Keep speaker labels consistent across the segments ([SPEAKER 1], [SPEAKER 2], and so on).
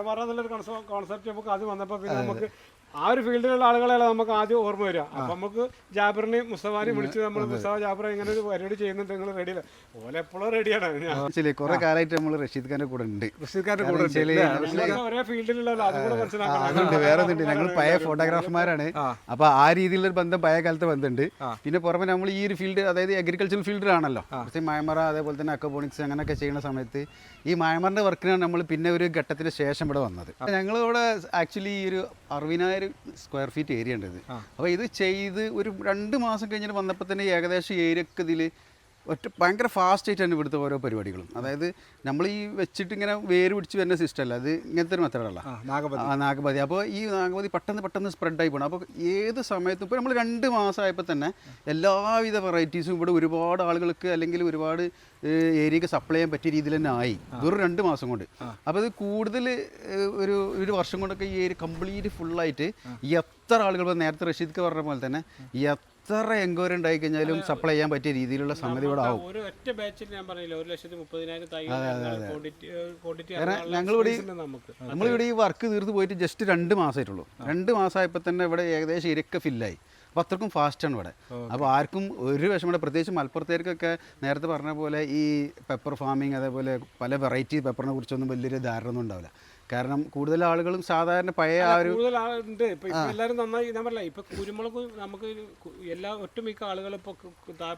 [SPEAKER 1] എന്നുള്ളൊരു കോൺസെപ്റ്റ് നമുക്ക് ആദ്യം വന്നപ്പോൾ പിന്നെ നമുക്ക് ആ ഒരു ഫീൽഡിലുള്ള ആളുകളെയാണ് നമുക്ക് ആദ്യം ഓർമ്മ വരിക. അപ്പൊ നമുക്ക് ജാബറിനെയും മുസ്തഫാനെ വിളിച്ച് നമ്മൾ മുസ്തഫ ജാബർ ഇങ്ങനെ ഒരു പരിപാടി ചെയ്യുന്നുണ്ട് നിങ്ങൾ റെഡിയില്ല ഓലെ എപ്പോഴും റെഡിയാണ്
[SPEAKER 2] കുറെ കാലമായിട്ട് നമ്മൾ റഷീദ് ഖാന്റെ കൂടെ ഉണ്ട്.
[SPEAKER 1] റഷീദ്
[SPEAKER 2] ഖാന്റെ
[SPEAKER 1] കൂടെ ഒരേ ഫീൽഡിലുള്ള
[SPEAKER 2] വേറെ ഒന്നുണ്ട്. ഞങ്ങൾ പഴയ ഫോട്ടോഗ്രാഫർമാരാണ്. അപ്പൊ ആ രീതിയിലുള്ള ബന്ധം പഴയ കാലത്തെ ബന്ധമുണ്ട്. പിന്നെ പുറമെ നമ്മൾ ഈ ഒരു ഫീൽഡ് അതായത് അഗ്രികൾച്ചറൽ ഫീൽഡിലാണല്ലോ പക്ഷേ മയമറ അതേപോലെ തന്നെ അക്കോപോണിക്സ് അങ്ങനെയൊക്കെ ചെയ്യുന്ന സമയത്ത് ഈ മയമറിന്റെ വർക്കിനാണ് നമ്മൾ പിന്നെ ഒരു ഘട്ടത്തിന് ശേഷം ഇവിടെ വന്നത്. ഞങ്ങൾ ഇവിടെ ആക്ച്വലി ഈ ഒരു അറുപതിനായിരം സ്ക്വയർ ഫീറ്റ് ഏരിയ ഉണ്ട് ഇത്. അപ്പോൾ ഇത് ചെയ്ത് ഒരു രണ്ട് മാസം കഴിഞ്ഞിട്ട് വന്നപ്പോൾ തന്നെ ഏകദേശം ഏരിയക്ക് ഇതിൽ ഒറ്റ ഭയങ്കര ഫാസ്റ്റ് ആയിട്ടാണ് ഇവിടുത്തെ ഓരോ പരിപാടികളും. അതായത് നമ്മൾ ഈ വെച്ചിട്ട് ഇങ്ങനെ വേര് പിടിച്ച് വരുന്ന സിസ്റ്റം അല്ല അത് ഇങ്ങനത്തെ ഒരു മെത്തേഡല്ല
[SPEAKER 1] നാഗപതി.
[SPEAKER 2] അപ്പോൾ ഈ നാഗപതി പെട്ടെന്ന് പെട്ടെന്ന് സ്പ്രെഡായി പോകണം അപ്പോൾ ഏത് സമയത്തും ഇപ്പോൾ നമ്മൾ രണ്ട് മാസമായപ്പോൾ തന്നെ എല്ലാവിധ വെറൈറ്റീസും ഇവിടെ ഒരുപാട് ആളുകൾക്ക് അല്ലെങ്കിൽ ഒരുപാട് ഏരിയക്ക് സപ്ലൈ ചെയ്യാൻ പറ്റിയ രീതിയിൽ തന്നെ ആയി. വെറും രണ്ട് മാസം കൊണ്ട്. അപ്പോൾ ഇത് കൂടുതൽ ഒരു ഒരു വർഷം കൊണ്ടൊക്കെ ഈ ഏരിയ കംപ്ലീറ്റ് ഫുള്ളായിട്ട് എത്ര ആളുകൾ നേരത്തെ റഷീദ് പറഞ്ഞ പോലെ തന്നെ എത്ര എൻക്വയറി ഉണ്ടായി കഴിഞ്ഞാലും സപ്ലൈ ചെയ്യാൻ പറ്റിയ രീതിയിലുള്ള സംഗതി ഇവിടെ ആവും.
[SPEAKER 1] ഒരു ഒറ്റ ബാച്ചിൽ ഞാൻ പറഞ്ഞില്ല ഒരു ലക്ഷത്തി മുപ്പതിനായിരം തൈ
[SPEAKER 2] ഞങ്ങളിവിടെ നമ്മളിവിടെ ഈ വർക്ക് തീർത്ത് പോയിട്ട് ജസ്റ്റ് രണ്ട് മാസമായിട്ടുള്ളൂ രണ്ട് മാസമായപ്പോൾ തന്നെ ഇവിടെ ഏകദേശം ഇരക്ക ഫില്ലായി അപ്പോൾ അത്രക്കും ഫാസ്റ്റാണ് ഇവിടെ. അപ്പോൾ ആർക്കും ഒരു വിഷമം ഇവിടെ പ്രത്യേകിച്ച് മലപ്പുറത്തേക്കൊക്കെ നേരത്തെ പറഞ്ഞ പോലെ ഈ പെപ്പർ ഫാമിങ് അതേപോലെ പല വെറൈറ്റി പെപ്പറിനെ കുറിച്ചൊന്നും വലിയൊരു ധാരണ ഒന്നും ഉണ്ടാവില്ല. കാരണം കൂടുതൽ ആളുകളും സാധാരണ പഴയ ആ ഒരു
[SPEAKER 1] കൂടുതൽ ആളുണ്ട് ഇപ്പൊ ഇപ്പൊ എല്ലാരും നന്നായി ഞാൻ പറഞ്ഞില്ല ഇപ്പൊ കുരുമുളക് നമുക്ക് എല്ലാ ഒട്ടുമിക്ക ആളുകൾ ഇപ്പൊ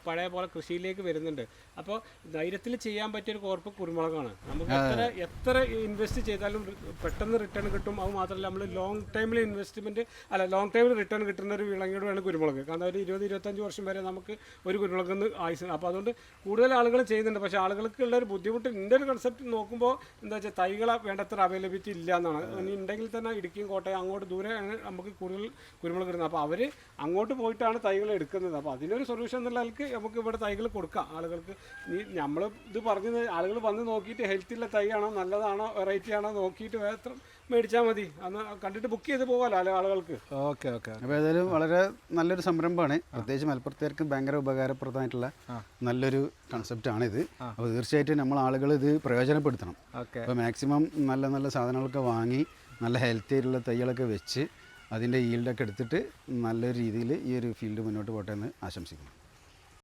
[SPEAKER 1] പഴയ പോലെ കൃഷിയിലേക്ക് വരുന്നുണ്ട്. അപ്പോൾ ധൈര്യത്തിൽ ചെയ്യാൻ പറ്റിയ ഒരു കോർപ്പ് കുരുമുളകാണ്. നമുക്ക് എത്ര എത്ര ഇൻവെസ്റ്റ് ചെയ്താലും പെട്ടെന്ന് റിട്ടേൺ കിട്ടും. അത് മാത്രമല്ല നമ്മൾ ലോങ് ടൈമിൽ ഇൻവെസ്റ്റ്മെന്റ് അല്ല ലോങ് ടൈമിൽ റിട്ടേൺ കിട്ടുന്ന ഒരു വിളങ്ങിയോടാണ് കുരുമുളക്. കാരണം ഒരു ഇരുപത് ഇരുപത്തഞ്ച് വർഷം വരെ നമുക്ക് ഒരു കുരുമുളക് ആയുസ് അപ്പോൾ അതുകൊണ്ട് കൂടുതൽ ആളുകൾ ചെയ്യുന്നുണ്ട്. പക്ഷേ ആളുകൾക്ക് ഉള്ള ഒരു ബുദ്ധിമുട്ട് എന്റെ ഒരു കൺസെപ്റ്റ് നോക്കുമ്പോൾ എന്താ വെച്ചാൽ തൈകളെ വേണ്ടത്ര അവൈലബിലിറ്റി ഇല്ല എന്നാണ്. ഇനി ഉണ്ടെങ്കിൽ തന്നെ ഇടുക്കിയും കോട്ടയം അങ്ങോട്ട് ദൂരെയാണ് നമുക്ക് കൂടുതൽ കുരുമുളക് ഇടുന്നത്. അപ്പോൾ അവർ അങ്ങോട്ട് പോയിട്ടാണ് തൈകൾ എടുക്കുന്നത്. അപ്പോൾ അതിനൊരു സൊല്യൂഷൻ എന്നുള്ള ആൾക്ക് നമുക്ക് ഇവിടെ തൈകൾ കൊടുക്കാം ആളുകൾക്ക്. നീ നമ്മൾ ഇത് പറഞ്ഞത് ആളുകൾ വന്ന് നോക്കിയിട്ട് ഹെൽത്തിയുള്ള തൈയാണോ നല്ലതാണോ വെറൈറ്റി ആണോ നോക്കിയിട്ട് മാത്രം മേടിച്ചാൽ മതി. അന്ന് കണ്ടിട്ട് ബുക്ക് ചെയ്ത് പോകാമല്ലോ ആളുകൾക്ക്.
[SPEAKER 3] Okay okay.
[SPEAKER 2] അപ്പോൾ ഏതായാലും വളരെ നല്ലൊരു സംരംഭമാണ്. പ്രത്യേകിച്ച് മലപ്പുറത്തേർക്ക് ഭയങ്കര ഉപകാരപ്രദമായിട്ടുള്ള നല്ലൊരു കൺസെപ്റ്റാണ് ഇത് അപ്പോൾ തീർച്ചയായിട്ടും നമ്മൾ ആളുകൾ ഇത് പ്രയോജനപ്പെടുത്തണം.
[SPEAKER 3] ഓക്കെ.
[SPEAKER 2] അപ്പോൾ മാക്സിമം നല്ല നല്ല സാധനങ്ങളൊക്കെ വാങ്ങി നല്ല ഹെൽത്തി ആയിട്ടുള്ള തൈകളൊക്കെ വെച്ച് അതിന്റെ ഈൽഡൊക്കെ എടുത്തിട്ട് നല്ലൊരു രീതിയിൽ ഈ ഒരു ഫീൽഡ് മുന്നോട്ട് പോട്ടെ എന്ന് ആശംസിക്കുന്നു.